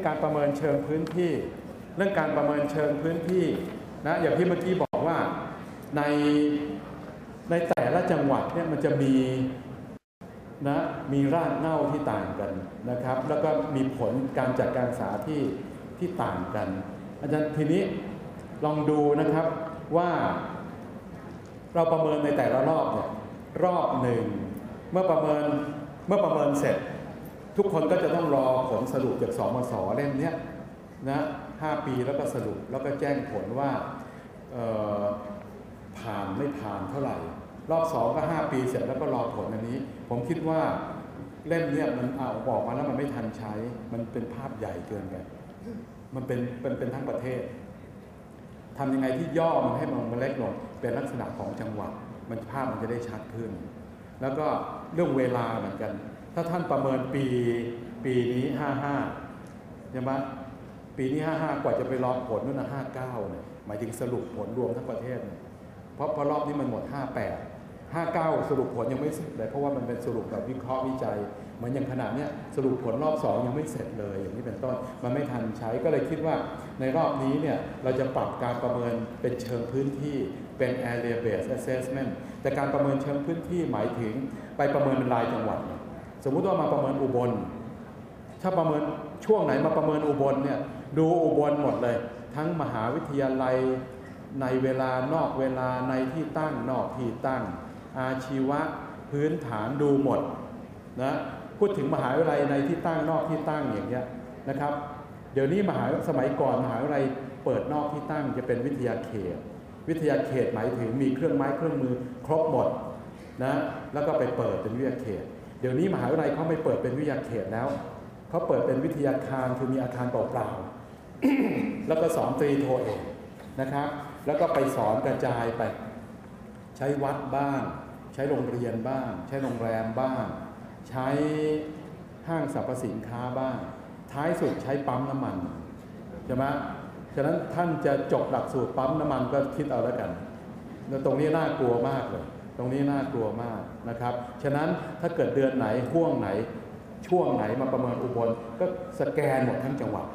รื่องการประเมินเชิงพื้นที่ เรื่องการประเมินเชิงพื้นที่นะอย่างที่เมื่อกี้บอกว่าในในแต่ละจังหวัดเนี่ยมันจะมีนะมีรากเง้าที่ต่างกันนะครับ แล้วก็มีผลการจัดการศึกษาที่ที่ต่างกัน อาจารย์ทีนี้ลองดูนะครับว่าเราประเมินในแต่ละรอบเนี่ยรอบหนึ่งเมื่อประเมินเมื่อประเมินเสร็จ ทุกคนก็จะต้องรอผลสรุปจากสมสเล่มนี้นะห้าปีแล้วก็สรุปแล้วก็แจ้งผลว่าผ่านไม่ผ่านเท่าไหร่ รอบสองก็ห้าปีเสร็จแล้วก็รอผลอันนี้ ผมคิดว่าเล่มเนี้ยมันเอาบอกมาแล้วมันไม่ทันใช้ มันเป็นภาพใหญ่เกินไปมันเป็นเป็นเป็นทั้งประเทศทำยังไงที่ย่อมันให้มันเล็กลงเป็นลักษณะของจังหวัดมันภาพมันจะได้ชัดขึ้น แล้วก็เรื่องเวลาเหมือนกัน ถ้าท่านประเมินปีปีนี้ห้าห้าใช่ไหมปีนี้ห้าห้ากว่าจะไปรอผลนู่นนะห้าเก้าเนี่ยหมายถึงสรุปผลรวมทั้งประเทศเนี่ยเพราะพอรอบนี้มันหมดห้าแปดห้าเก้าสรุปผลยังไม่เสร็จเลยเพราะว่ามันเป็นสรุปแบบวิเคราะห์วิจัยเหมือนอย่างขนาดเนี้ยสรุปผลรอบสองยังไม่เสร็จเลย อย่างนี้เป็นต้นมันไม่ทันใช้ก็เลยคิดว่าในรอบนี้เนี่ยเราจะปรับการประเมินเป็นเชิงพื้นที่เป็น area based assessment แต่การประเมินเชิงพื้นที่หมายถึงไปประเมินเป็นรายจังหวัด สมมุติว่ามาประเมินอุบล ถ้าประเมินช่วงไหนมาประเมินอุบลเนี่ยดูอุบลหมดเลย ทั้งมหาวิทยาลัยในเวลานอกเวลาในที่ตั้งนอกที่ตั้ง อาชีวะพื้นฐานดูหมดนะพูดถึงมหาวิทยาลัยในที่ตั้งนอกที่ตั้งอย่างเงี้ยนะครับเดี๋ยวนี้มหาสมัยก่อนมหาวิทยาลัยเปิดนอกที่ตั้งจะเป็นวิทยาเขต วิทยาเขตหมายถึงมีเครื่องไม้เครื่องมือครบหมดนะแล้วก็ไปเปิดเป็นวิทยาเขต เดี๋ยวนี้มหาวิทยาลัยเขาไม่เปิดเป็นวิทยาเขตแล้วเขาเปิดเป็นวิทยาคารคือมีอาคารเปล่าๆแล้วก็สอนตรีโทเอกนะครับ แล้วก็ไปสอนกระจายไป ใช้วัดบ้าง ใช้โรงเรียนบ้าง ใช้โรงแรมบ้าง ใช้ห้างสรรพสินค้าบ้าง ท้ายสุดใช้ปั๊มน้ำมันใช่ไหมฉะนั้นท่านจะจบหลักสูตรปั๊มน้ำมันก็คิดเอาแล้วกันแล้วตรงนี้น่ากลัวมากเลย รงนี้น่ากลัวมากนะครับ ฉะนั้นถ้าเกิดเดือนไหนห่วงไหน ช่วงไหนมาประเมินอุบลก็สแกนหมดทั้งจังหวัด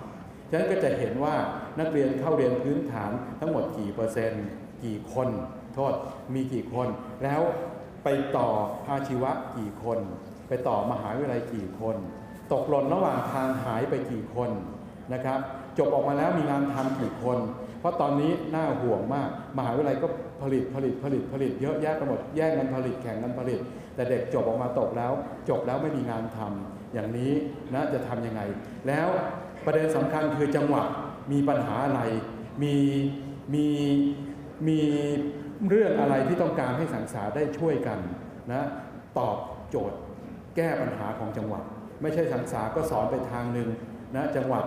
ฉะนั้นก็จะเห็นว่านักเรียนเข้าเรียนพื้นฐานทั้งหมดกี่เปอร์เซ็นต์ กี่คน โทษมีกี่คน แล้วไปต่ออาชีวะกี่คน ไปต่อมหาวิทยาลัยกี่คน ตกหล่นระหว่างทางหายไปกี่คนนะครับ จบออกมาแล้วมีงานทำกี่คน เพราะตอนนี้น่าห่วงมาก มหาวิทยาลัยก็ ผลิตผลิตผลิตผลิต เยอะแยะไปหมดแย่งกันผลิตแข่งกันผลิต แต่เด็กจบออกมาตกแล้ว จบแล้วไม่มีงานทำอย่างนี้นะจะทำยังไง แล้วประเด็นสำคัญคือจังหวัดมีปัญหาอะไร มีมีมีเรื่องอะไรที่ต้องการให้สังสาได้ช่วยกันนะตอบโจทย์แก้ปัญหาของจังหวัด ไม่ใช่สังสาก็สอนไปทางหนึ่งนะจังหวัด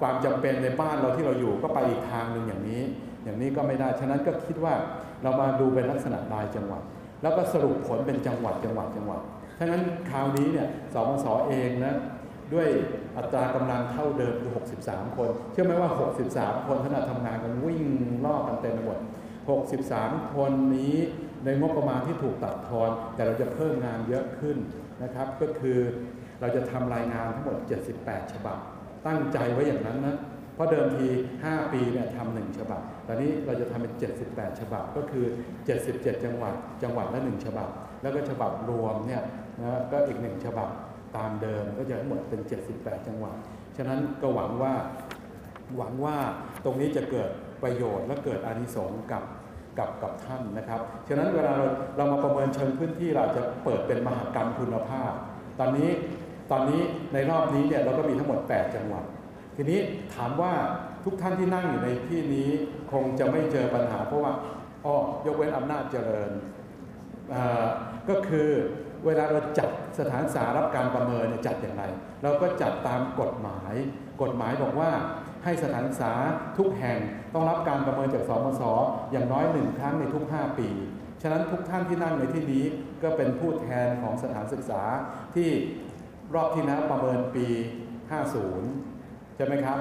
ความจำเป็นในบ้านเราที่เราอยู่ก็ไปอีกทางหนึ่งอย่างนี้ อย่างนี้ก็ไม่ได้ฉะนั้นก็คิดว่า เรามาดูเป็นลักษณะรายจังหวัด แล้วก็สรุปผลเป็นจังหวัดจังหวัดจังหวัดฉะนั้นคราวนี้เนี่ยสมศเองนะด้วยอัตรากำลังเท่าเดิมคือ 63 คน เชื่อไหมว่า 63 คนขณะทำงานกันวิ่งล่อกันเต็มไปหมด 63 คนนี้ในงบประมาณที่ถูกตัดทอน แต่เราจะเพิ่มงานเยอะขึ้นนะครับ ก็คือเราจะทำรายงานทั้งหมด 78 ฉบับ ตั้งใจไว้อย่างนั้นนะ เพราะเดิมที 5 ปีเนี่ยทำหนึ่งฉบับ ตอนนี้เราจะทำเป็น 78 ฉบับก็คือ 77 จังหวัดจังหวัดละหนึ่งฉบับ แล้วก็ฉบับรวมเนี่ยนะก็อีกหนึ่งฉบับตามเดิมก็จะทั้งหมดเป็น 78 จังหวัด ฉะนั้นก็หวังว่าหวังว่าตรงนี้จะเกิดประโยชน์และเกิดอานิสงส์กับกับกับท่านนะครับ ฉะนั้นเวลาเราเรามาประเมินเชิงพื้นที่เราจะเปิดเป็นมหากรรมคุณภาพ ตอนนี้ตอนนี้ในรอบนี้เนี่ยเราก็มีทั้งหมด 8 จังหวัด ทีนี้ถามว่าทุกท่านที่นั่งอยู่ในที่นี้คงจะไม่เจอปัญหา เพราะว่าอ้อยกเว้นอำนาจเจริญ ก็คือเวลาเราจัดสถานศึกษารับการประเมินจัดอย่างไร เราก็จัดตามกฎหมาย กฎหมายบอกว่าให้สถานศึกษาทุกแห่งต้องรับการประเมินจากสมศอย่างน้อยหนึ่งครั้งในทุก 5 ปี ฉะนั้นทุกท่านที่นั่งในที่นี้ก็เป็นผู้แทนของสถานศึกษาที่รอบที่แล้วประเมินปี 50 ใช่ไหมครับ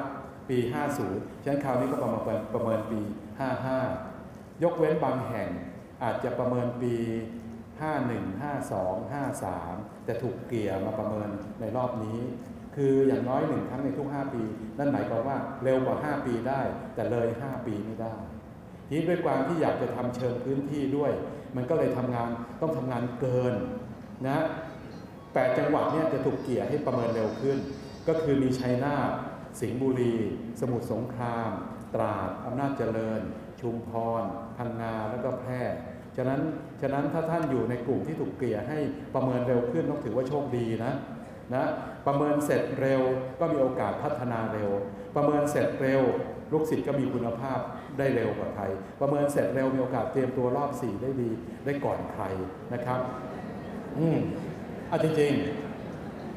ปี 50 ฉะนั้นคราวนี้ก็ประเมินประเมินปี 55 ยกเว้นบางแห่งอาจจะประเมินปี 51 52 53 แต่ถูกเกี่ยมาประเมินในรอบนี้ คืออย่างน้อยหนึ่งครั้งในทุก 5 ปี นั่นหมายความว่าเร็วกว่า 5 ปีได้ แต่เลย 5 ปีไม่ได้ทีนี้ด้วยความที่อยากจะทำเชิงพื้นที่ด้วย มันก็เลยทำงานต้องทำงานเกินนะแปดจังหวัดเนี่ยจะถูกเกี่ยให้ประเมินเร็วขึ้น ก็คือมีชัยนาท สิงห์บุรี สมุทรสงคราม ตราดอำนาจเจริญ ชุมพรพังงาแล้วก็แพร่ฉะนั้นฉะนั้นถ้าท่านอยู่ในกลุ่มที่ถูกเกลี่ยให้ประเมินเร็วขึ้นต้องถือว่าโชคดีนะนะประเมินเสร็จเร็วก็มีโอกาสพัฒนาเร็ว ประเมินเสร็จเร็ว ลูกศิษย์ก็มีคุณภาพได้เร็วกว่าใคร ประเมินเสร็จเร็วมีโอกาสเตรียมตัวรอบสี่ได้ดีได้ก่อนใครนะครับ อืมอะจริง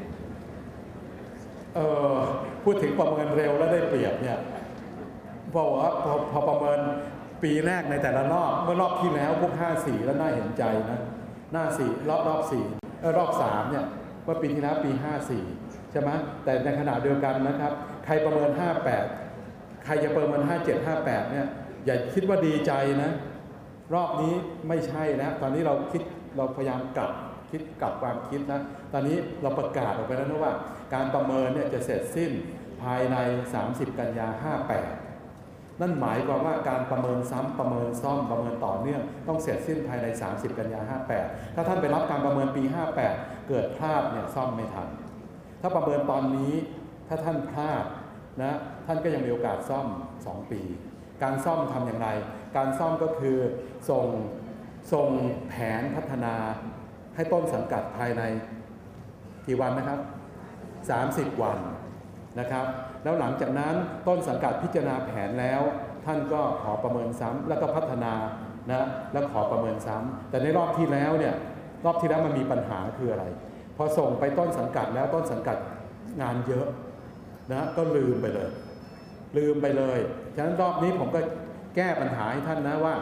ๆเออ พูดถึงประเมินเร็วแล้วได้เปรียบเนี่ยบอกว่าพอพอประเมินปีแรกในแต่ละรอบเมื่อรอบที่แล้วพวกห้าสี่แล้วน่าเห็นใจนะหน้าสี่รอบรอบสี่รอบสามเนี่ยเมื่อปีที่แล้วปีห้าสี่ใช่ไหมแต่ในขณะเดียวกันนะครับ ใครประเมินห้าแปดใครจะประเมินห้าเจ็ดห้าแปดเนี่ยอย่าคิดว่าดีใจนะ รอบนี้ไม่ใช่นะ ตอนนี้เราคิดเราพยายามกลับคิดกลับความคิดนะ ตอนนี้เราประกาศออกไปแล้วนะว่า การประเมินเนี่ยจะเสร็จสิ้นภายใน 30 กันยา 58 นั่นหมายความว่าการประเมินซ้ำประเมินซ่อมประเมินต่อเนื่องต้องเสร็จสิ้นภายใน 30 กันยา 58 ถ้าท่านไปรับการประเมินปี 58 เกิดพลาดเนี่ยซ่อมไม่ทัน ถ้าประเมินตอนนี้ถ้าท่านพลาดนะท่านก็ยังมีโอกาสซ่อม 2 ปี การซ่อมทำอย่างไร การซ่อมก็คือส่งส่งแผนพัฒนาให้ต้นสังกัดภายใน กี่วันนะครับ 30 วันนะครับ แล้วหลังจากนั้นต้นสังกัดพิจารณาแผนแล้ว ท่านก็ขอประเมินซ้ำแล้วก็พัฒนานะแล้วขอประเมินซ้ำแต่ในรอบที่แล้วเนี่ยรอบที่แล้วมันมีปัญหาคืออะไร พอส่งไปต้นสังกัดแล้วต้นสังกัดงานเยอะนะก็ลืมไปเลย ลืมไปเลยฉะนั้นรอบนี้ผมก็แก้ปัญหาให้ท่านนะว่า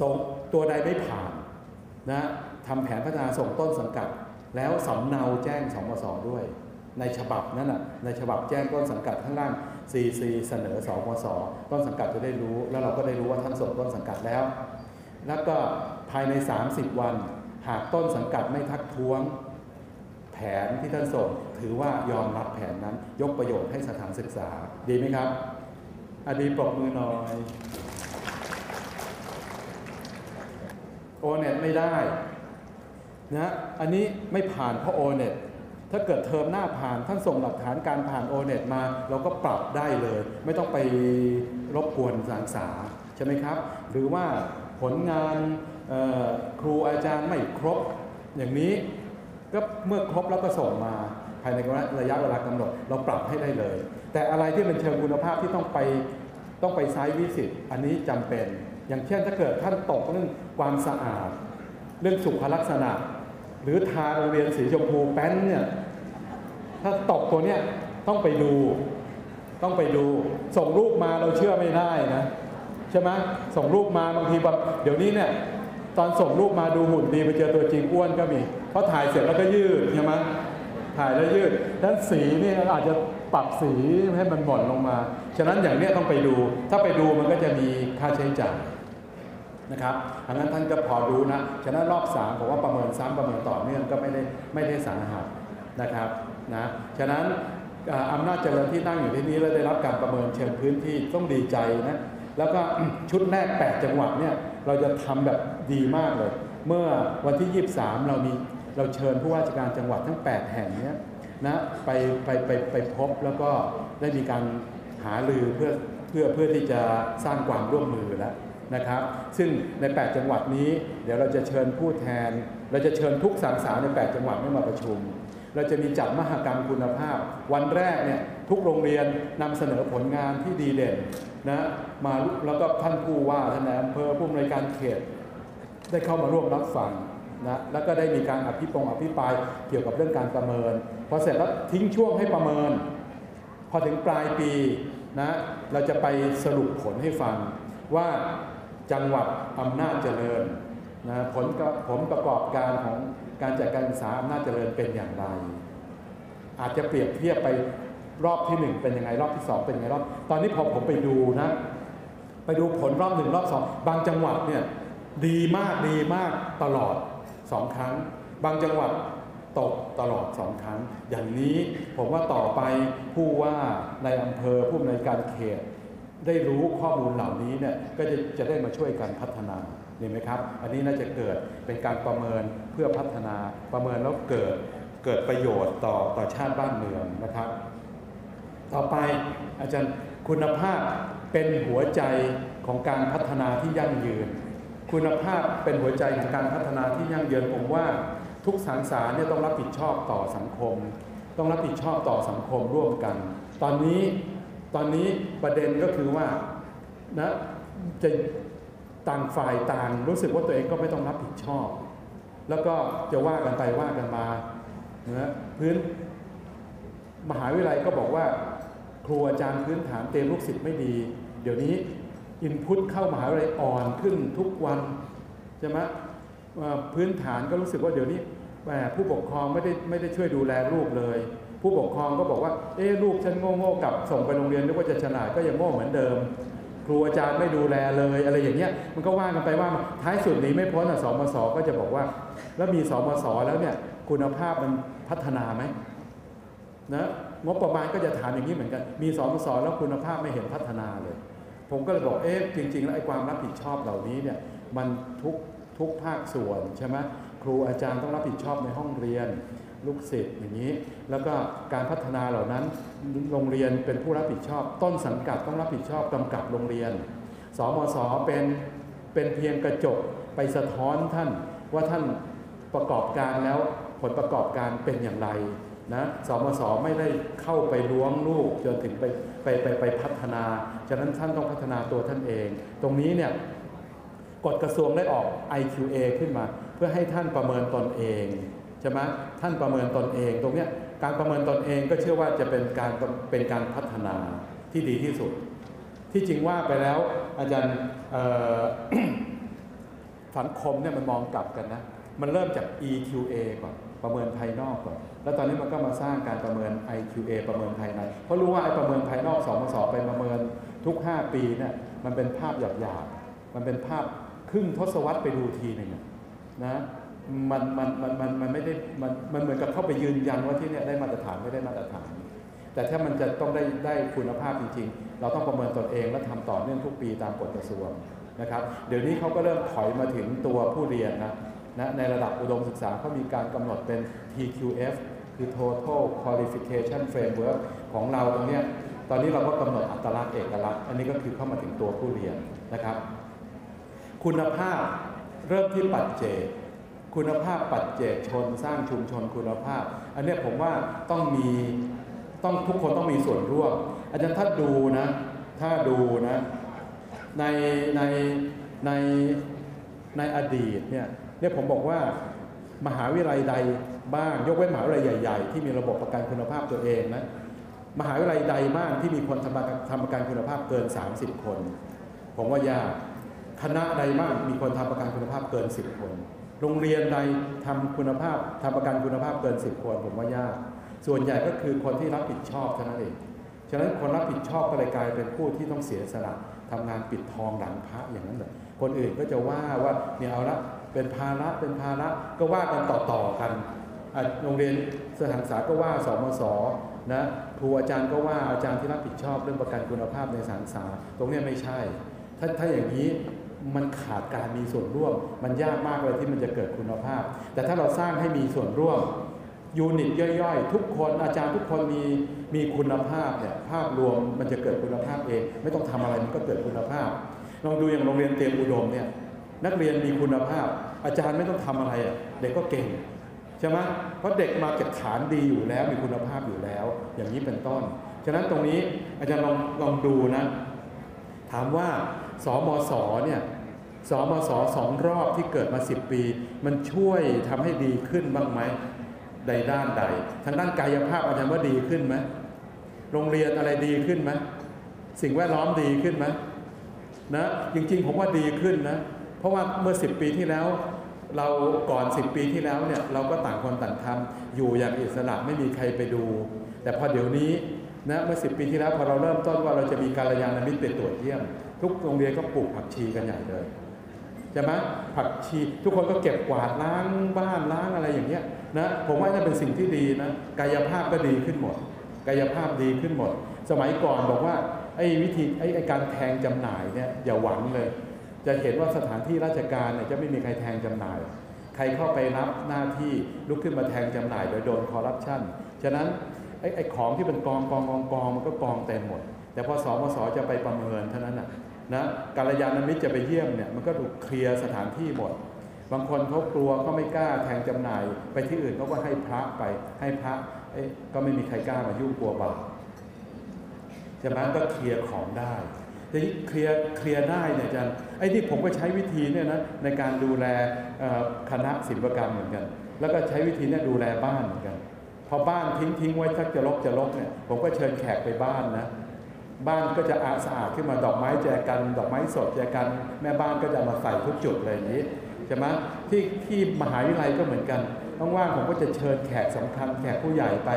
ส่งตัวใดไม่ผ่านนะทำแผนพัฒนาส่งต้นสังกัด แล้วสำเนาแจ้งสมสด้วย ในฉบับนั้นน่ะในฉบับแจ้งต้นสังกัดข้างล่าง CC เสนอสมสต้นสังกัดจะได้รู้ แล้วเราก็ได้รู้ว่าท่านส่งต้นสังกัดแล้ว แล้วก็ภายใน 30 วัน หากต้นสังกัดไม่ทักท้วงแผนที่ท่านส่งถือว่ายอมรับแผนนั้น ยกประโยชน์ให้สถานศึกษา ดีไหมครับ อดีปรบมือหน่อยโอเน็ตไม่ได้ นะอันนี้ไม่ผ่านเพราะโอเน็ตถ้าเกิดเทอมหน้าผ่านท่านส่งหลักฐานการผ่านโอเน็ตมา เราก็ปรับได้เลย ไม่ต้องไปรบกวนสารศึกษาใช่ไหมครับ หรือว่าผลงานครูอาจารย์ไม่ครบอย่างนี้ก็เมื่อครบแล้วก็ส่งมาภายในระยะเวลากำหนด เราปรับให้ได้เลย แต่อะไรที่เป็นเชิงคุณภาพที่ต้องไปต้องไปไซต์วิสิตอันนี้จำเป็น อย่างเช่นถ้าเกิดท่านตกเรื่องความสะอาด เรื่องสุขลักษณะ หรือทาโรงเรียนสีชมพูแป้นเนี่ยถ้าตกตัวเนี้ยต้องไปดู ต้องไปดู ส่งรูปมาเราเชื่อไม่ได้นะใช่ไหมส่งรูปมาบางทีแบบเดี๋ยวนี้เนี่ยตอนส่งรูปมาดูหุ่นดีไปเจอตัวจริงอ้วนก็มีเพราะถ่ายเสร็จแล้วก็ยืดใช่ไหมถ่ายแล้วยืดดังนั้นสีนี่อาจจะปรับสีให้มันหม่นลงมา ฉะนั้นอย่างเนี้ยต้องไปดู ถ้าไปดูมันก็จะมีค่าใช้จ่าย นะครับอันนั้นท่านก็พอรู้นะฉะนั้นรอบสามผมว่าประเมินซ้ำประเมินต่อเนื่องก็ไม่ได้ไม่ได้สาหัสนะครับนะฉะนั้นอำนาจเจริญที่นั่งอยู่ที่นี้แล้วได้รับการประเมินเชิงพื้นที่ต้องดีใจนะแล้วก็ชุดแรก 8 จังหวัดเนี่ยเราจะทำแบบดีมากเลย เมื่อวันที่ 23 เรามีเราเชิญผู้ว่าราชการจังหวัดทั้ง 8 แห่งเนี้ยนะไปไปไปไปพบแล้วก็ได้มีการหาลือเพื่อเพื่อเพื่อที่จะสร้างความร่วมมือแล้ว นะครับ ซึ่งใน 8 จังหวัดนี้ เดี๋ยวเราจะเชิญผู้แทน เราจะเชิญทุกสาขาใน 8 จังหวัดให้มาประชุม เราจะมีจัดมหกรรมคุณภาพ วันแรกเนี่ยทุกโรงเรียนนำเสนอผลงานที่ดีเด่นนะมาแล้วก็ท่านผู้ว่าท่านนายอำเภอผู้อำนวยการเขต ได้เข้ามาร่วมรับฟังนะแล้วก็ได้มีการอภิปรายอภิปรายเกี่ยวกับเรื่องการประเมินพอเสร็จแล้วทิ้งช่วงให้ประเมิน พอถึงปลายปีนะเราจะไปสรุปผลให้ฟังว่า จังหวัดอำนาจเจริญนะผลกับผลประกอบการของการจัดการศึกษาอำนาจเจริญเป็นอย่างไร อาจจะเปรียบเทียบไปรอบที่หนึ่งเป็นยังไงรอบที่สองเป็นยังไงรอบ ตอนนี้พอผมไปดูนะ ไปดูผลรอบหนึ่งรอบสองบางจังหวัดเนี่ยดีมากดีมากตลอดสองครั้ง บางจังหวัดตกตลอดสองครั้ง อย่างนี้ผมว่าต่อไปผู้ว่าในอำเภอผู้อำนวยการเขต ได้รู้ข้อมูลเหล่านี้เนี่ยก็จะจะได้มาช่วยกันพัฒนาเห็นไหมครับ อันนี้น่าจะเกิดเป็นการประเมินเพื่อพัฒนาประเมินแล้วเกิดเกิดประโยชน์ต่อต่อชาติบ้านเมืองนะครับ ต่อไปอาจารย์คุณภาพเป็นหัวใจของการพัฒนาที่ยั่งยืน คุณภาพเป็นหัวใจของการพัฒนาที่ยั่งยืนผมว่าทุกสารสารเนี่ยต้องรับผิดชอบต่อสังคม ต้องรับผิดชอบต่อสังคมร่วมกัน ตอนนี้ ตอนนี้ประเด็นก็คือว่านะจะต่างฝ่ายต่างรู้สึกว่าตัวเองก็ไม่ต้องรับผิดชอบ แล้วก็จะว่ากันไปว่ากันมานะพื้นมหาวิทยาลัยก็บอกว่าครูอาจารย์พื้นฐานเตรียมลูกศิษย์ไม่ดี เดี๋ยวนี้อินพุตเข้ามหาวิทยาลัยอ่อนขึ้นทุกวันใช่ไหมพื้นฐานก็รู้สึกว่าเดี๋ยวนี้แหมผู้ปกครองไม่ได้ไม่ได้ช่วยดูแลลูกเลย ผู้ปกครองก็บอกว่า เอ๊ลูกฉันโง่โง่ๆกลับส่งไปโรงเรียนนึกว่าจะฉลาดก็ยังโง่เหมือนเดิม ครูอาจารย์ไม่ดูแลเลย อะไรอย่างเงี้ยมันก็ว่ากันไปว่าท้ายสุดนี้ไม่พ้นอะสมศก็จะบอกว่า แล้วมีสมศแล้วเนี่ยคุณภาพมันพัฒนาไหมนะงบประมาณก็จะถามอย่างนี้เหมือนกัน มีสอนสอแล้วคุณภาพไม่เห็นพัฒนาเลย ผมก็เลยบอกเอ๊ะจริง ๆ แล้วไอ้ความรับผิดชอบเหล่านี้เนี่ยมันทุกทุกภาคส่วนใช่ไหมครูอาจารย์ต้องรับผิดชอบในห้องเรียน ลูกศิษย์อย่างนี้ แล้วก็การพัฒนาเหล่านั้นโรงเรียนเป็นผู้รับผิดชอบ ต้นสังกัดต้องรับผิดชอบกำกับโรงเรียนสมศเป็นเป็นเพียงกระจกไปสะท้อนท่านว่าท่านประกอบการแล้วผลประกอบการเป็นอย่างไรนะสมศไม่ได้เข้าไปล้วงลูกจนถึงไปไปไปไปพัฒนา ฉะนั้นท่านต้องพัฒนาตัวท่านเอง ตรงนี้เนี่ยกฎกระทรวงได้ออก IQA ขึ้นมา เพื่อให้ท่านประเมินตนเอง ใช่ไหมท่านประเมินตนเองตรงเนี้ยการประเมินตนเองก็เชื่อว่าจะเป็นการเป็นการพัฒนาที่ดีที่สุด ที่จริงว่าไปแล้วอาจารย์สังคมเนี่ยมันมองกลับกันนะ มันเริ่มจาก EQA ก่อนประเมินภายนอกก่อนแล้วตอนนี้มันก็มาสร้างการประเมิน IQA ประเมินภายใน เพราะรู้ว่าไอ้ประเมินภายนอกสมศไปประเมินทุก 5 ปีเนี่ยมันเป็นภาพหยาบๆมันเป็นภาพครึ่งทศวรรษไปดูทีหนึ่งนะ มันมันมันมันมันไม่ได้มันมันเหมือนกับเข้าไปยืนยันว่าที่เนี่ยได้มาตรฐานไม่ได้มาตรฐาน แต่ถ้ามันจะต้องได้ได้คุณภาพจริง ๆ เราต้องประเมินตนเองและทำต่อเนื่องทุกปีตามกฎกระทรวงนะครับ เดี๋ยวนี้เขาก็เริ่มถอยมาถึงตัวผู้เรียนนะนะในระดับอุดมศึกษาเขามีการกำหนดเป็น TQF คือ Total Qualification Framework ของเราตรงเนี้ยตอนนี้เราก็กำหนดอัตลักษณ์เอกลักษณ์ อันนี้ก็คือเข้ามาถึงตัวผู้เรียนนะครับ คุณภาพเริ่มที่ปัจเจก คุณภาพปัจเจกชน สร้างชุมชนคุณภาพ อันนี้ผมว่าต้องมีต้องทุกคนต้องมีส่วนร่วม อาจารย์ถ้าดูนะ ถ้าดูนะ ในในในในอดีตเนี่ยเนี่ยผมบอกว่ามหาวิทยาลัยใดบ้าง ยกเว้นมหาวิทยาลัยใหญ่ ๆ ที่มีระบบประกันคุณภาพตัวเองนะมหาวิทยาลัยใดบ้างที่มีคนทำประกันทำประกันคุณภาพเกิน 30 คน ผมว่ายากคณะใดบ้างมีคนทำประกันคุณภาพเกิน 10 คน โรงเรียนใดทำคุณภาพทำประกันคุณภาพเกิน10คนผมว่ายาก ส่วนใหญ่ก็คือคนที่รับผิดชอบเท่านั้นเองฉะนั้นคนรับผิดชอบก็เลยกลายเป็นผู้ที่ต้องเสียสละทำงานปิดทองหลังพระอย่างนั้นเลยคนอื่นก็จะว่าว่าเนี่ยเอาละเป็นภาระเป็นภาระก็ว่ากันต่อๆกันโรงเรียนสถานศึกษาก็ว่าสมศนะครูอาจารย์ก็ว่าอาจารย์ที่รับผิดชอบเรื่องประกันคุณภาพในสถานศึกษาตรงนี้ไม่ใช่ถ้าถ้าอย่างนี้ มันขาดการมีส่วนร่วม มันยากมากเลยที่มันจะเกิดคุณภาพ แต่ถ้าเราสร้างให้มีส่วนร่วมยูนิตย่อยๆ ทุกคนอาจารย์ทุกคนมีมีคุณภาพเนี่ยภาพรวมมันจะเกิดคุณภาพเอง ไม่ต้องทำอะไรมันก็เกิดคุณภาพลองดูอย่างโรงเรียนเตรียมอุดมเนี่ยนักเรียนมีคุณภาพ อาจารย์ไม่ต้องทำอะไรอะเด็กก็เก่งใช่ไหมเพราะเด็กมาจากฐานดีอยู่แล้วมีคุณภาพอยู่แล้ว อย่างนี้เป็นต้น ฉะนั้นตรงนี้อาจารย์ลองลองดูนะ ถามว่าสมศเนี่ย สมศสองรอบที่เกิดมา 10 ปี มันช่วยทำให้ดีขึ้นบ้างไหมใดด้านใด ทางด้านกายภาพอาจารย์ว่าดีขึ้นไหมโรงเรียนอะไรดีขึ้นไหมสิ่งแวดล้อมดีขึ้นไหมนะจริงๆผมว่าดีขึ้นนะเพราะว่าเมื่อ 10 ปีที่แล้ว เราก่อน 10 ปีที่แล้วเนี่ยเราก็ต่างคนต่างทำอยู่อย่างอิสระไม่มีใครไปดู แต่พอเดี๋ยวนี้นะเมื่อ 10 ปีที่แล้วพอเราเริ่มต้นว่าเราจะมีการยานมิตรไปตรวจเยี่ยม ทุกโรงเรียนก็ปลูกผักชีกันใหญ่เลย ช่ไหมผักชีทุกคนก็เก็บกวาดล้างบ้านล้างอะไรอย่างเงี้ยนะผมว่านั่นเป็นสิ่งที่ดีนะกายภาพก็ดีขึ้นหมด กายภาพดีขึ้นหมด สมัยก่อนบอกว่าไอ้วิธีไอ้การแทงจำหน่ายเนี่ยอย่าหวังเลย จะเห็นว่าสถานที่ราชการเนี่ยจะไม่มีใครแทงจำหน่าย ใครเข้าไปรับหน้าที่ลุกขึ้นมาแทงจำหน่ายโดยโดนคอร์รัปชันฉะนั้นไอ้ของที่เป็นกองกองกองกองมันก็กองเต็มหมด แต่พอสมสจะไปประเมินเท่านั้นนะ นะการยานมิตรจะไปเยี่ยมเนี่ยมันก็ถูกเคลียร์สถานที่หมด บางคนเขากลัวเขาไม่กล้าแทงจำหน่าย ไปที่อื่นเขาก็ให้พระไปให้พระเอ้ยก็ไม่มีใครกล้ามายุ่งกลัวบาปจะนั้นก็เคลียร์ของได้ทีนี้เคลียร์เคลียร์ได้เนี่ยอาจารย์ไอ้ที่ผมก็ใช้วิธีเนี่ยนะในการดูแลคณะศิลปกรรมเหมือนกัน แล้วก็ใช้วิธีเนี่ยดูแลบ้านเหมือนกัน พอบ้านทิ้งทิ้งไว้สักจะลกจะลกเนี่ยผมก็เชิญแขกไปบ้านนะ บ้านก็จะอาสะอาดขึ้นมาดอกไม้แจกัน ดอกไม้สดแจกัน แม่บ้านก็จะมาใส่ทุกจุดเลยอย่างนี้ใช่ไหมที่ที่มหาวิทยาลัยก็เหมือนกันว่างๆผมก็จะเชิญแขกสำคัญแขกผู้ใหญ่ไป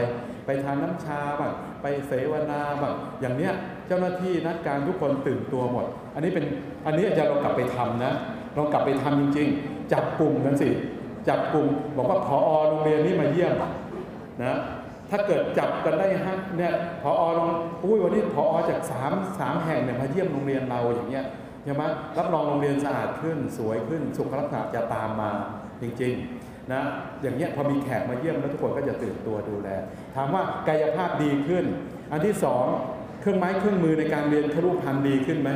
ไปทานน้ำชาบ้างไปเสวนาบ้างอย่างเนี้ยเจ้าหน้าที่นักการทุกคนตื่นตัวหมด อันนี้เป็นอันนี้อาจารย์เรากลับไปทำนะเรากลับไปทำจริง ๆ จับกลุ่มกันสิจับกลุ่มบอกว่าพอโรงเรียนนี้มาเยี่ยมนะ ถ้าเกิดจับกันได้ฮะเนี่ยพอโรงอุ้ยวันนี้พอจากสามสามแห่งเนี่ยมาเยี่ยมโรงเรียนเราอย่างเงี้ยใช่ไหมรับรองโรงเรียนสะอาดขึ้นสวยขึ้น สุขลักษณะจะตามมาจริงๆนะอย่างเงี้ยพอมีแขกมาเยี่ยมแล้วทุกคนก็จะตื่นตัวดูแล ถามว่ากายภาพดีขึ้น อันที่สองเครื่องไม้เครื่องมือในการเรียนครุพันธ์ดีขึ้นไหม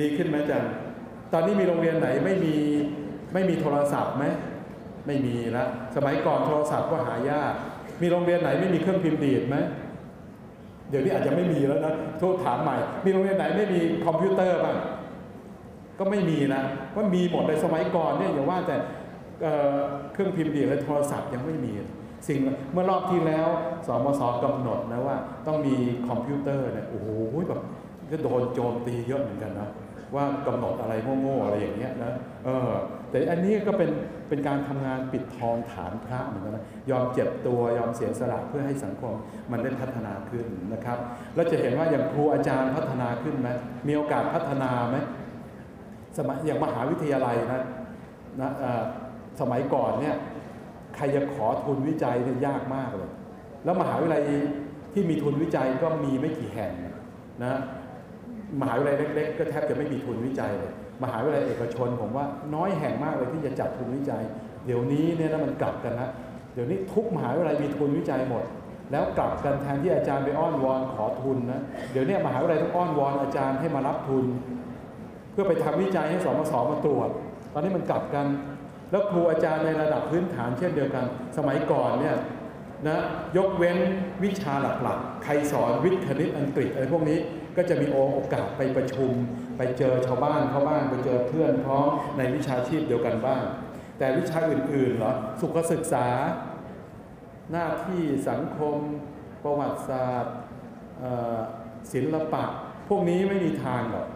ดีขึ้นไหมจารย์ตอนนี้มีโรงเรียนไหนไม่มีไม่มีโทรศัพท์ไหมไม่มีละสมัยก่อนโทรศัพท์ก็หายาก มีโรงเรียนไหนไม่มีเครื่องพิมพ์ดีดไหมเดี๋ยวนี้อาจจะไม่มีแล้วนะโทษถามใหม่ มีโรงเรียนไหนไม่มีคอมพิวเตอร์บ้างก็ไม่มีนะก็มีหมดในสมัยก่อนเนี่ยอย่าว่าแต่เเครื่องพิมพ์ดีดและโทรศัพท์ยังไม่มี สิ่งเมื่อรอบที่แล้วสมศกำหนดนะว่า ต้องมีคอมพิวเตอร์เนี่ยโอ้โหแบบก็โดนโจมตีเยอะเหมือนกันนะ ว่ากำหนดอะไรโง่ๆอะไรอย่างเงี้ยนะเออแต่อันนี้ก็เป็นเป็นการทำงานปิดทองฐานพระเหมือนกันนะยอมเจ็บตัวยอมเสียสละเพื่อให้สังคมมันได้พัฒนาขึ้นนะครับแล้วจะเห็นว่าอย่างครูอาจารย์พัฒนาขึ้นไหมมีโอกาสพัฒนาไหมสมัยอย่างมหาวิทยาลัยนะนะอ่อสมัยก่อนเนี่ยใครจะขอทุนวิจัยเนี่ยยากมากเลย แล้วมหาวิทยาลัยที่มีทุนวิจัยก็มีไม่กี่แห่งนะ มหาวิทยาลัยเล็ก ๆ ก็แทบจะไม่มีทุนวิจัยเลยมหาวิทยาลัยเอกชนผมว่าน้อยแห่งมากเลยที่จะจัดทุนวิจัย เดี๋ยวนี้เนี่ยนะมันกลับกันนะเดี๋ยวนี้ทุกมหาวิทยาลัยมีทุนวิจัยหมด แล้วกลับกันแทนที่อาจารย์ไปอ้อนวอนขอทุนนะเดี๋ยวนี้มหาวิทยาลัยต้องอ้อนวอนอาจารย์ให้มารับทุน เพื่อไปทำวิจัยให้สมศมาตรวจ ตอนนี้มันกลับกัน แล้วครูอาจารย์ในระดับพื้นฐานเช่นเดียวกัน สมัยก่อนเนี่ยนะยกเว้นวิชาหลักๆใครสอนวิทย์คณิตอังกฤษอะไรพวกนี้ ก็จะมีโอกาสไปประชุม ไปเจอชาวบ้านเขาบ้างไปเจอเพื่อนพ้องในวิชาชีพเดียวกันบ้าง แต่วิชาอื่นๆเหรอสุขศึกษา หน้าที่สังคม ประวัติศาสตร์ศิลปะ พวกนี้ไม่มีทางหรอก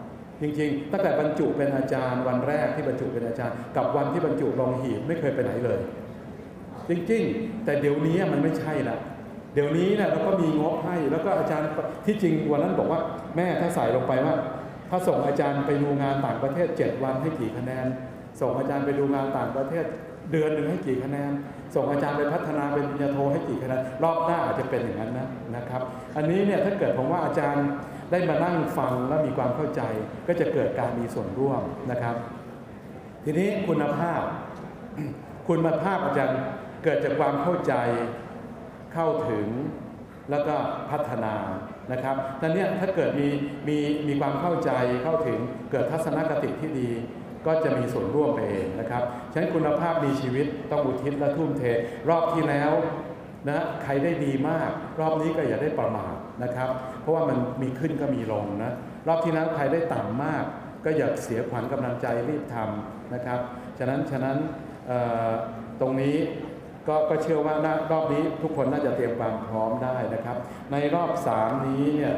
จริงๆ ตั้งแต่บรรจุเป็นอาจารย์วันแรกที่บรรจุเป็นอาจารย์ กับวันที่บรรจุลงหีบไม่เคยไปไหนเลย จริงๆ แต่เดี๋ยวนี้มันไม่ใช่ละ เดี๋ยวนี้เนี่ยเราก็มีงบให้ แล้วก็อาจารย์ที่จริงวันนั้นบอกว่า แม่ถ้าใส่ลงไปว่า ถ้าส่งอาจารย์ไปดูงานต่างประเทศ 7 วันให้กี่คะแนน ส่งอาจารย์ไปดูงานต่างประเทศเดือนหนึ่งให้กี่คะแนน ส่งอาจารย์ไปพัฒนาเป็นปริญญาโทให้กี่คะแนน รอบหน้าอาจจะเป็นอย่างนั้นนะนะครับ อันนี้เนี่ยถ้าเกิดผมว่าอาจารย์ได้มานั่งฟังและมีความเข้าใจ ก็จะเกิดการมีส่วนร่วมนะครับ ทีนี้คุณภาพ คุณภาพอาจารย์เกิดจากความเข้าใจ เข้าถึงแล้วก็พัฒนานะครับดังนี้ถ้าเกิดมีมีมีความเข้าใจเข้าถึงเกิดทัศนคติที่ดี ก็จะมีส่วนร่วมไปเองนะครับฉะนั้นคุณภาพมีชีวิตต้องอุทิศและทุ่มเท รอบที่แล้วนะใครได้ดีมาก รอบนี้ก็อย่าได้ประมาทนะครับ เพราะว่ามันมีขึ้นก็มีลงนะรอบที่แล้วใครได้ต่ำมาก ก็อย่าเสียขวัญกำลังใจรีบทำนะครับ ฉะนั้นฉะนั้นตรงนี้ ก็ก็เชื่อว่ารอบนี้ทุกคนน่าจะเตรียมความพร้อมได้นะครับ ในรอบสามนี้เนี่ย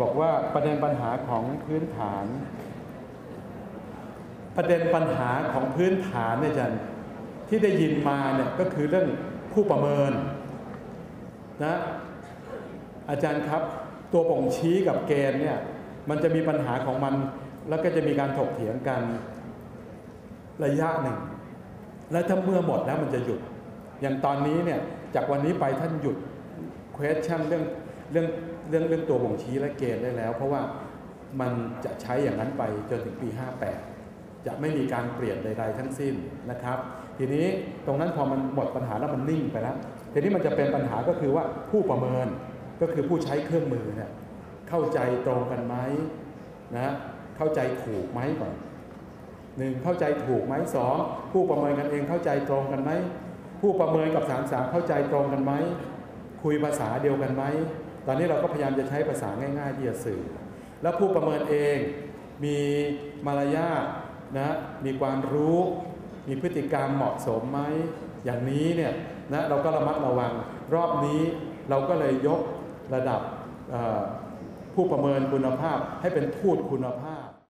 บอกว่าประเด็นปัญหาของพื้นฐาน ประเด็นปัญหาของพื้นฐานเนี่ยอาจารย์ที่ได้ยินมาเนี่ยก็คือเรื่องผู้ประเมินนะอาจารย์ครับตัวบ่งชี้กับเกณฑ์เนี่ยมันจะมีปัญหาของมัน แล้วก็จะมีการถกเถียงกันระยะหนึ่ง แล้วถ้าเมื่อหมดแล้วมันจะหยุด อย่างตอนนี้เนี่ยจากวันนี้ไปท่านหยุด question เรื่องเรื่องเรื่องเรื่องตัวบ่งชี้และเกณฑ์ได้แล้ว เพราะว่ามันจะใช้อย่างนั้นไปจนถึงปี 58 จะไม่มีการเปลี่ยนใด ๆ ทั้งสิ้นนะครับ ทีนี้ตรงนั้นพอมันหมดปัญหาแล้วมันนิ่งไปแล้วทีนี้มันจะเป็นปัญหาก็คือว่าผู้ประเมินก็คือผู้ใช้เครื่องมือเนี่ยเข้าใจตรงกันไหมนะเข้าใจถูกไหมก่อนหนึ่งเข้าใจถูกไหมสองผู้ประเมินกันเองเข้าใจตรงกันไหม ผู้ประเมินกับสามสามเข้าใจตรงกันไหมคุยภาษาเดียวกันไหมตอนนี้เราก็พยายามจะใช้ภาษาง่ายๆที่จะสื่อ แล้วผู้ประเมินเองมีมารยาทนะมีความรู้ มีพฤติกรรมเหมาะสมไหมอย่างนี้เนี่ยนะเราก็ระมัดระวังรอบนี้เราก็เลยยกระดับผู้ประเมินคุณภาพให้เป็นทูตคุณภาพ